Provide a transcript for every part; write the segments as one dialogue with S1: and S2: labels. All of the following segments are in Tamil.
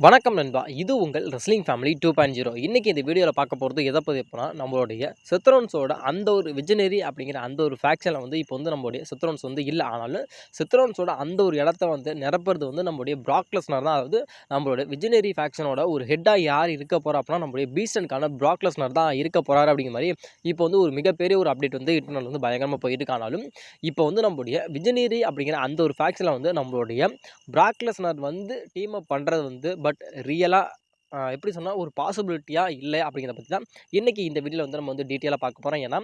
S1: வணக்கம் நண்பா. இது உங்கள் wrestling family two point zero இன்றைக்கி இந்த வீடியோவில் பார்க்க போகிறது எதை பற்றி எப்போனா நம்மளுடைய சித்ரோன்ஸோட அந்த ஒரு விஜனரி அப்படிங்கிற அந்த ஒரு ஃபேக்ஷனில் வந்து இப்போ வந்து நம்மளுடைய சித்ரோன்ஸ் வந்து இல்லை. ஆனாலும் சித்ரோன்ஸோட அந்த ஒரு இடத்த வந்து நிரப்புறது வந்து நம்மளுடைய ப்ராக்லஸ்னர் தான். அதாவது நம்மளோட விஜனரி ஃபேக்ஷனோட ஒரு ஹெட்டாக யார் இருக்க போகிறா அப்படின்னா நம்மளுடைய பீஸ்டனுக்கான ப்ராக்லஸ்னர் தான் இருக்க போகிறாரு அப்படிங்கிற மாதிரி இப்போ வந்து ஒரு மிகப்பெரிய ஒரு அப்டேட் வந்து இன்டர்னல் வந்து பயங்கரமாக போயிட்டு இருக்கானாலும் இப்போ வந்து நம்மளுடைய விஜனரி அப்படிங்கிற அந்த ஒரு ஃபேக்ஷனில் வந்து நம்மளுடைய ப்ராக்லஸ்னர் வந்து டீம் அப் பண்ணுறது வந்து பட் ரியலாக எப்படி சொன்னால் ஒரு பாசிபிலிட்டியாக இல்லை அப்படிங்கிறத பற்றி தான் இன்றைக்கி இந்த வீடியோவில் வந்து நம்ம வந்து டீட்டெயிலாக பார்க்க போகிறோம் ஏன்னா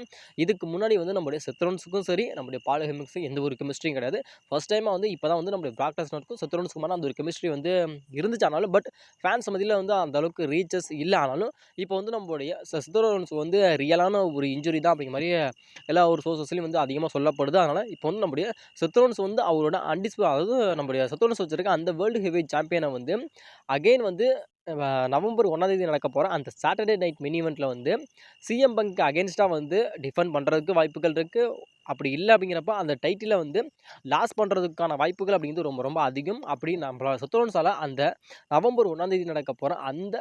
S1: இதுக்கு முன்னாடி வந்து நம்மளுடைய செத்ரோன்ஸுக்கும் சரி நம்மளுடைய பாலஹெமிக்ஸும் எந்த ஒரு கெமிஸ்ட்ரியும் கிடையாது. ஃபர்ஸ்ட் டைமாக வந்து இப்போ தான் வந்து நம்மளுடைய ப்ராக்டஸ்னருக்கும் செத்ரோன்ஸுக்குமான அந்த ஒரு கெமிஸ்ட்ரி வந்து இருந்துச்சு ஆனாலும் பட் ஃபேன்ஸ் மதியில் வந்து அந்த அளவுக்கு ரீச்சஸ் இல்லை ஆனாலும் இப்போ வந்து நம்மளுடைய செத்ரோன்ஸ் வந்து ரியலான ஒரு இன்ஜுரி தான் அப்படிங்கிற மாதிரி எல்லா ஒரு சோர்சஸ்லையும் வந்து அதிகமாக சொல்லப்படுது. அதனால் இப்போ வந்து நம்முடைய செத்ரோன்ஸ் வந்து அவரோட அன்டிஸ்பிள் அதாவது நம்மளுடைய செத்ரோன்ஸ் வச்சுருக்க அந்த வேர்ல்டு ஹெவி சாம்பியனை வந்து அகெயின் வந்து நவம்பர் ஒன்றாந்தேதி நடக்க போகிற அந்த சாட்டர்டே நைட் மினி இவெண்ட்டில் வந்து சிஎம் பங்க் அகேன்ஸ்டாக வந்து டிஃபெண்ட் பண்ணுறதுக்கு வாய்ப்புகள் இருக்குது அப்படி இல்லை அப்படிங்கிறப்ப அந்த டைட்டிலை வந்து லாஸ் பண்ணுறதுக்கான வாய்ப்புகள் அப்படிங்கிறது ரொம்ப ரொம்ப அதிகம். அப்படி நம்மளோட சத்துரோன்ஸால் அந்த நவம்பர் ஒன்றாந்தேதி நடக்க போகிற அந்த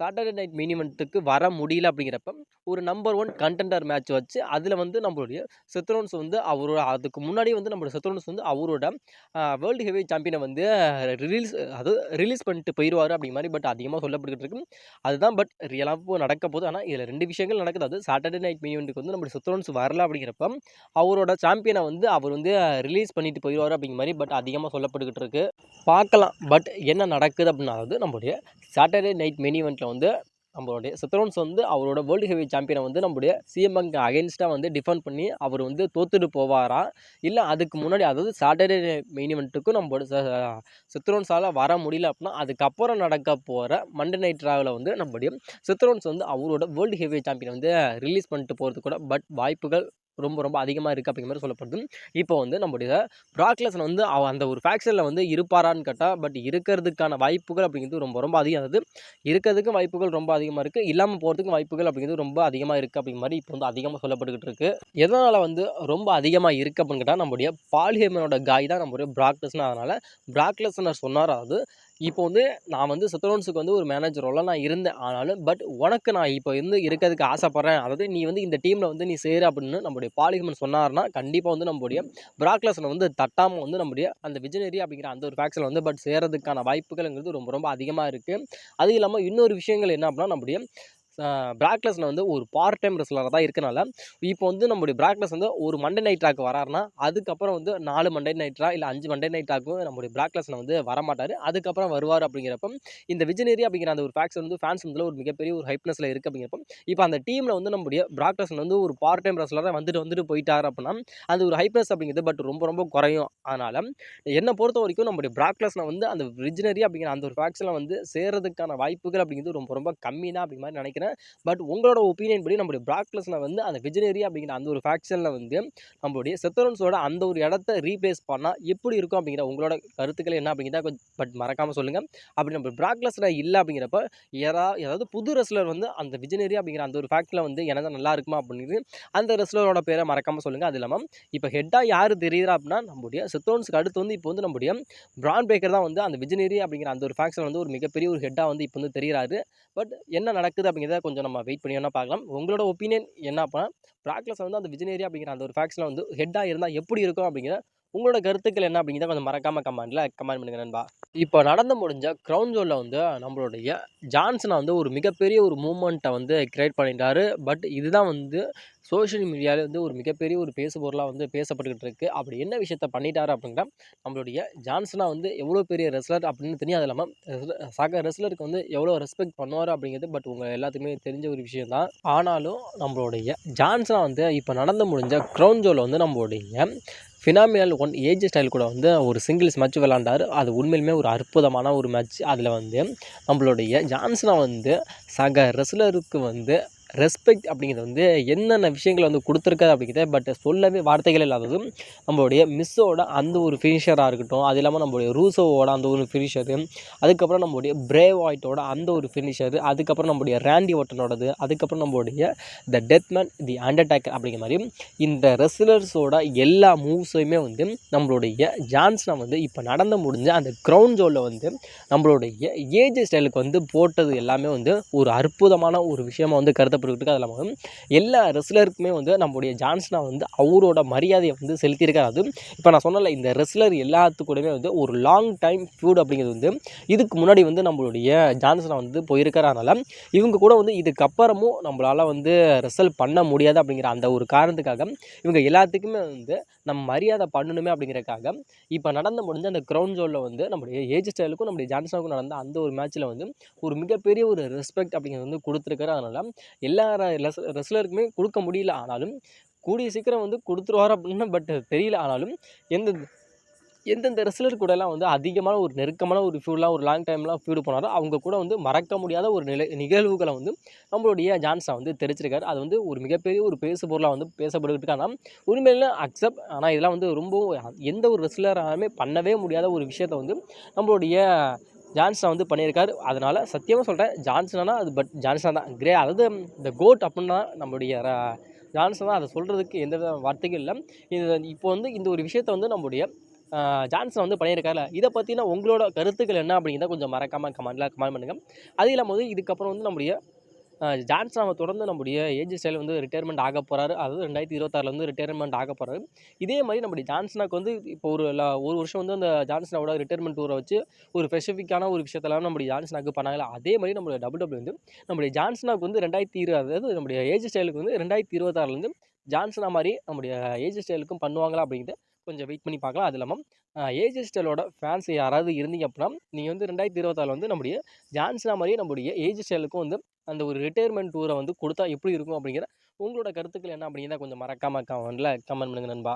S1: சாட்டர்டே நைட் மினிமெண்ட்டுக்கு வர முடியல அப்படிங்கிறப்ப ஒரு நம்பர் ஒன் கண்டெண்டர் மேட்ச் வச்சு அதில் வந்து நம்மளுடைய செத்ரோன்ஸ் வந்து அவரோட அதுக்கு முன்னாடி வந்து நம்மளோட செத்ரோன்ஸ் வந்து அவரோட வேர்ல்டு ஹெவி சாம்பியனை வந்து ரிலீஸ் அது ரிலீஸ் பண்ணிட்டு போயிடுவார் அப்படிங்கிற மாதிரி பட் அதிகமாக சொல்லப்பட்டுக்கிட்டு இருக்கு. அதுதான் பட் ரியலாக நடக்க போகுது. ஆனால் இதில் ரெண்டு விஷயங்கள் நடக்குது. அது சாட்டர்டே நைட் மினிமெண்ட்டுக்கு வந்து நம்மளோட செத்ரோன்ஸ் வரல அப்படிங்கிறப்ப அவரோட சாம்பியனை வந்து அவர் வந்து ரிலீஸ் பண்ணிட்டு போயிடுவார் அப்படிங்கிற மாதிரி பட் அதிகமாக சொல்லப்பட்டுக்கிட்டு இருக்கு. பார்க்கலாம். பட் என்ன நடக்குது அப்படின்னா அதாவது நம்மளுடைய சாட்டர்டே நைட் மெனி இவெண்ட்டில் வந்து நம்மளுடைய சித்ரோன்ஸ் வந்து அவரோட வேர்ல்டு ஹெவி சாம்பியனை வந்து நம்மளுடைய சிஎம்எங்க அகேன்ஸ்டாக வந்து டிஃபெண்ட் பண்ணி அவர் வந்து தோத்துட்டு போவாரா? இல்லை அதுக்கு முன்னாடி அதாவது சாட்டர்டே மெயின் இவெண்ட்டுக்கும் நம்மளோட சித்ரோன்ஸால் வர முடியல அப்படின்னா அதுக்கப்புறம் நடக்க போகிற மண்டே நைட் ட்ராவில் வந்து நம்மளுடைய சித்ரோன்ஸ் வந்து அவரோட வேர்ல்டு ஹெவி சாம்பியனை வந்து ரிலீஸ் பண்ணிட்டு போகிறது கூட பட் வாய்ப்புகள் ரொம்ப ரொம்ப அதிகமாக இருக்குது அப்படிங்கிற மாதிரி சொல்லப்படுது. இப்போ வந்து நம்முடைய ப்ராக்லஸன் வந்து அவ அந்த ஒரு ஃபேக்ஷனில் வந்து இருப்பாரான்னு கேட்டால் பட் இருக்கிறதுக்கான வாய்ப்புகள் அப்படிங்கிறது ரொம்ப ரொம்ப அதிகம். அதாவது இருக்கிறதுக்கும் வாய்ப்புகள் ரொம்ப அதிகமாக இருக்குது இல்லாமல் போகிறதுக்கும் வாய்ப்புகள் அப்படிங்கிறது ரொம்ப அதிகமாக இருக்குது அப்படிங்கிற மாதிரி இப்போ வந்து அதிகமாக சொல்லப்பட்டுக்கிட்டு இருக்குது எதனால் வந்து ரொம்ப அதிகமாக இருக்குது அப்படின்னு கேட்டால் நம்முடைய பாலிஹேமனோட காய் தான் நம்முடைய ப்ராக்லஸ்னு. அதனால் ப்ராக்லஸ்னர் சொன்னார். அதாவது இப்போ வந்து நான் வந்து சுத்தரோன்ஸுக்கு வந்து ஒரு மேனேஜரோட நான் இருந்தேன் ஆனாலும் பட் உனக்கு நான் இப்போ வந்து இருக்கிறதுக்கு ஆசைப்பட்றேன். அதாவது நீ வந்து இந்த டீமில் வந்து நீ சேரு அப்படின்னு நம்முடைய பாலிகமன் சொன்னார்னா கண்டிப்பாக வந்து நம்முடைய ப்ராக்லஸனை வந்து தட்டாமல் வந்து நம்முடைய அந்த விஜனரி அப்படிங்கிற அந்த ஒரு ஃபேக்ஸில் வந்து பட் சேரதுக்கான வாய்ப்புகள்ங்கிறது ரொம்ப ரொம்ப அதிகமாக இருக்குது அது இல்லாமல் இன்னொரு விஷயங்கள் என்ன அப்படின்னா நம்முடைய பிராக்லஸில் வந்து ஒரு பார்ட் டைம் ரெஸ்லராக தான் இருக்கனால இப்போ வந்து நம்முடைய பிராக்லஸ் வந்து ஒரு மண்டே நைட் ட்ராக் வராருன்னா அதுக்கப்புறம் வந்து நாலு மண்டே நைட் இல்லை அஞ்சு மண்டே நைட் ட்ராக்கும் நம்முடைய பிராக்லஸில் வந்து வரமாட்டார். அதுக்கப்புறம் வருவார் அப்படிங்கிறப்ப இந்த விஜனரி அப்படிங்கிற அந்த ஒரு ஃபேக்ஸ் வந்து ஃபேன்ஸ் வந்து ஒரு மிகப்பெரிய ஒரு ஹைப்னஸில் இருக்குது அப்படிங்கிறப்ப இப்போ அந்த டீமில் வந்து நம்முடைய பிராக்லஸ் வந்து ஒரு பார்ட் டைம் ரெஸ்லராக வந்துட்டு வந்துட்டு போயிட்டார் அப்படின்னா அது ஒரு ஹைப்னஸ் அப்படிங்கிறது பட் ரொம்ப ரொம்ப குறையும். அதனால் என்னை பொறுத்த வரைக்கும் நம்முடைய பிராக்லஸ்னை வந்து அந்த விஜனரி அப்படிங்கிற அந்த ஒரு ஃபேக்ஸில் வந்து சேர்றதுக்கான வாய்ப்புகள் அப்படிங்கிறது ரொம்ப ரொம்ப கம்மி தான் அப்படிங்கிற மாதிரி நினைக்கிறேன். பட் உங்களோட ஒப்பீனியன் படி நம்மளுடைய பிராக்லஸில் வந்து அந்த விஜனரி அப்படிங்கிற அந்த ஒரு ஃபேக்ஷனில் வந்து நம்மளுடைய செத்தரன்ஸோட அந்த ஒரு இடத்த ரீப்ளேஸ் பண்ணால் எப்படி இருக்கும் அப்படிங்கிற உங்களோட கருத்துக்கள் என்ன அப்படிங்கிறத பட் மறக்காமல் சொல்லுங்கள் அப்படி நம்ம பிராக்லஸில் இல்லை அப்படிங்கிறப்ப யாரா ஏதாவது புது ரெஸ்லர் வந்து அந்த விஜனரி அப்படிங்கிற அந்த ஒரு ஃபேக்டில் வந்து எனக்கு நல்லா இருக்குமா அப்படின்னு அந்த ரெஸ்லரோட பேரை மறக்காமல் சொல்லுங்கள் அது இல்லாமல் இப்போ ஹெட்டாக யார் தெரியுறா அப்படின்னா நம்முடைய செத்தோன்ஸுக்கு அடுத்து வந்து இப்போ வந்து நம்முடைய பிரான் பேக்கர் தான் வந்து அந்த விஜனரி அப்படிங்கிற அந்த ஒரு ஃபேக்ஷன் வந்து ஒரு மிகப்பெரிய ஒரு ஹெட்டாக வந்து இப்போ வந்து தெரிகிறாரு பட் என்ன நடக்குது அப்படிங்கிறத கொஞ்சம் நம்ம வெயிட் பண்ணி வேணா பார்க்கலாம். உங்களோட ஒப்பீனியன் என்ன அப்படின்னா ப்ராக்லஸ் வந்து அந்த விஜனரி அப்படிங்கிற அந்த ஒரு ஃபேக்ஷனில் வந்து ஹெட்டாக இருந்தால் எப்படி இருக்கும் அப்படிங்கிற உங்களோட கருத்துக்கள் என்ன அப்படிங்கிறத கொஞ்சம் மறக்காமல் கமெண்டில் கமெண்ட் பண்ணுங்க நண்பா. இப்போ நடந்து முடிஞ்ச க்ரௌண்ட் ஜோனில் வந்து நம்மளுடைய ஜான்சனை வந்து ஒரு மிகப்பெரிய ஒரு மூமெண்ட்டை வந்து கிரியேட் பண்ணிட்டாரு. பட் இதுதான் வந்து சோஷியல் மீடியாவில் வந்து ஒரு மிகப்பெரிய ஒரு பேசு பொருளாக வந்து பேசப்பட்டுக்கிட்டு இருக்குது அப்படி என்ன விஷயத்த பண்ணிட்டாரு அப்படின்னா நம்மளுடைய ஜான்சனா வந்து எவ்வளோ பெரிய ரெஸ்லர் அப்படின்னு தெரியும் அது இல்லாமல் சக ரெஸ்லருக்கு வந்து எவ்வளோ ரெஸ்பெக்ட் பண்ணுவார் அப்படிங்கிறது பட் உங்கள் எல்லாத்துக்குமே தெரிஞ்ச ஒரு விஷயம் தான் ஆனாலும் நம்மளுடைய ஜான்சனா வந்து இப்போ நடந்து முடிஞ்ச க்ரௌன் ஜோவில் வந்து நம்மளுடைய ஃபினாமினல் ஒன் ஏஜ் ஸ்டைல் கூட வந்து ஒரு சிங்கிள்ஸ் மேட்ச் விளாண்டார் அது உண்மையிலுமே ஒரு அற்புதமான ஒரு மேட்ச் அதில் வந்து நம்மளுடைய ஜான்சனா வந்து சக ரெஸ்லருக்கு வந்து ரெஸ்பெக்ட் அப்படிங்கிறது வந்து என்னென்ன விஷயங்கள வந்து கொடுத்துருக்காரு அப்படிங்கிறத பட் சொல்லவே வார்த்தைகள் இல்லாதது நம்மளுடைய மிஸ்ஸோட அந்த ஒரு ஃபினிஷராக இருக்கட்டும் அது இல்லாமல் நம்மளுடைய ரூசோவோட அந்த ஒரு ஃபினிஷரு அதுக்கப்புறம் நம்மளுடைய பிரேவ் வாய்ட்டோட அந்த ஒரு ஃபினிஷரு அதுக்கப்புறம் நம்மளுடைய ரேண்டி ஓட்டனோடது அதுக்கப்புறம் நம்மளுடைய the death man the Undertaker அப்படிங்கிற மாதிரி இந்த ரெஸ்லர்ஸோட எல்லா மூவ்ஸையுமே வந்து நம்மளுடைய ஜான்ஸ்னா வந்து இப்போ நடந்து முடிஞ்ச அந்த க்ரௌண்ட் ஜோனில் வந்து நம்மளுடைய ஏஜ் ஸ்டைலுக்கு வந்து போட்டது எல்லாமே வந்து ஒரு அற்புதமான ஒரு விஷயமாக வந்து கருதப்பட்டுருக்கு அது இல்லாமல் எல்லா ரெஸ்லருக்குமே வந்து நம்மளுடைய ஜான்ஸ்னா வந்து அவரோட மரியாதையை வந்து செலுத்தியிருக்காரு. அது இப்போ நான் சொன்னல இந்த ரெஸ்லர் எல்லாத்துக்கூடமே வந்து ஒரு லாங் டைம் ஃபியூட் அப்படிங்கிறது வந்து இதுக்கு முன்னாடி வந்து நம்மளுடைய ஜான்சனா வந்து போயிருக்காரு. அதனால் இவங்க கூட வந்து இதுக்கப்புறமும் நம்மளால் வந்து ரெசல் பண்ண முடியாது அப்படிங்கிற அந்த ஒரு காரணத்துக்காக இவங்க எல்லாத்துக்குமே வந்து நம்ம மரியாதை பண்ணணுமே அப்படிங்கிறக்காக இப்போ நடந்து முடிஞ்ச அந்த க்ரௌண்ட் ஜோனில் வந்து நம்முடைய ஏஜ் ஸ்டைலுக்கும் நம்முடைய ஜான்சனுக்கும் நடந்த அந்த ஒரு மேட்ச்சில் வந்து ஒரு மிகப்பெரிய ஒரு ரெஸ்பெக்ட் அப்படிங்கிறது வந்து கொடுத்துருக்காரு. அதனால் எல்லா ரெஸ்லருக்குமே கொடுக்க முடியல. ஆனாலும் கூடிய சீக்கிரம் வந்து கொடுத்துருவார் அப்படின்னு பட் தெரியல. ஆனாலும் எந்த எந்தெந்த ரெஸ்லர் கூடலாம் வந்து அதிகமான ஒரு நெருக்கமான ஒரு ஃபியூடெலாம் ஒரு லாங் டைம்லாம் ஃபியூடு போனாரோ அவங்க கூட வந்து மறக்க முடியாத ஒரு நிலை நிகழ்வுகளை வந்து நம்மளுடைய ஜான்ஸா வந்து தெரிச்சிருக்காரு அது வந்து ஒரு மிகப்பெரிய ஒரு பேசு பொருளாக வந்து பேசப்பட்டுக்கிட்டு ஆனால் உண்மையில அக்செப்ட் ஆனால் இதெல்லாம் வந்து ரொம்ப எந்த ஒரு ரெஸ்லராலுமே பண்ணவே முடியாத ஒரு விஷயத்த வந்து நம்மளுடைய ஜான்சன் வந்து பண்ணியிருக்காரு. அதனால் சத்தியமாக சொல்கிறேன் ஜான்சனா அது பட் ஜான்சன் தான். கிரே அதாவது இந்த கோட் அப்படின்னா நம்மளுடைய ஜான்சன் தான் அதை சொல்கிறதுக்கு எந்த வித வார்த்தையும் இல்லை. இது இப்போ வந்து இந்த ஒரு விஷயத்த வந்து நம்முடைய ஜான்சன் வந்து பண்ணியிருக்காருல. இதை பற்றினா உங்களோட கருத்துக்கள் என்ன அப்படிங்கிறத கொஞ்சம் மறக்காமல் கமெண்ட்டில் கமெண்ட் பண்ணுங்கள் அது இல்லாமல் வந்து இதுக்கப்புறம் வந்து நம்முடைய ஜான்சன் அவர் தொடர்ந்து நம்முடைய ஏஜ் ஸ்டைல் வந்து ரிட்டையர்மெண்ட் ஆக போகிறாரு அதாவது ரெண்டாயிரத்தி இருபத்தாறில் வந்து ரிட்டையர்மெண்ட் ஆக போகிறாரு இதே மாதிரி நம்முடைய ஜான்சனாக்கு வந்து இப்போ ஒரு ஒரு வருஷம் வந்து அந்த ஜான்சனோட ரிட்டையர்மெண்ட் டூரை வச்சு ஒரு ஸ்பெசிஃபிக்கான ஒரு விஷயத்தெல்லாம் நம்முடைய ஜான்சனாக்கு பண்ணாங்களா அதே மாதிரி நம்மளுடைய டபுள் டபுள் வந்து நம்முடைய ஜான்சனாக்கு வந்து ரெண்டாயிரத்தி இருபது அதாவது நம்முடைய ஏஜ் ஸ்டைலுக்கு வந்து ரெண்டாயிரத்தி இருபத்தாறுலேருந்து ஜான்சனா மாதிரி நம்முடைய ஏஜ் ஸ்டைலுக்கும் பண்ணுவாங்களா அப்படிங்கிறது கொஞ்சம் வெயிட் பண்ணி பார்க்கலாம். அது இல்லாமல் ஏஜ் ஸ்டைலோட ஃபேன்ஸ் யாராவது இருந்தீங்க அப்படின்னா நீங்கள் வந்து ரெண்டாயிரத்தி இருபத்தாறுல வந்து நம்முடைய ஜான்சனா மாதிரியே நம்முடைய ஏஜ் ஸ்டைலுக்கும் வந்து அந்த ஒரு ரிட்டையர்மெண்ட் டூரை வந்து கொடுத்தா எப்படி இருக்கும் அப்படிங்கிற உங்களோட கருத்துக்கள் என்ன அப்படிங்கிறத கொஞ்சம் மறக்காமல் கமெண்ட்டில் கமெண்ட் பண்ணுங்கள் நண்பா.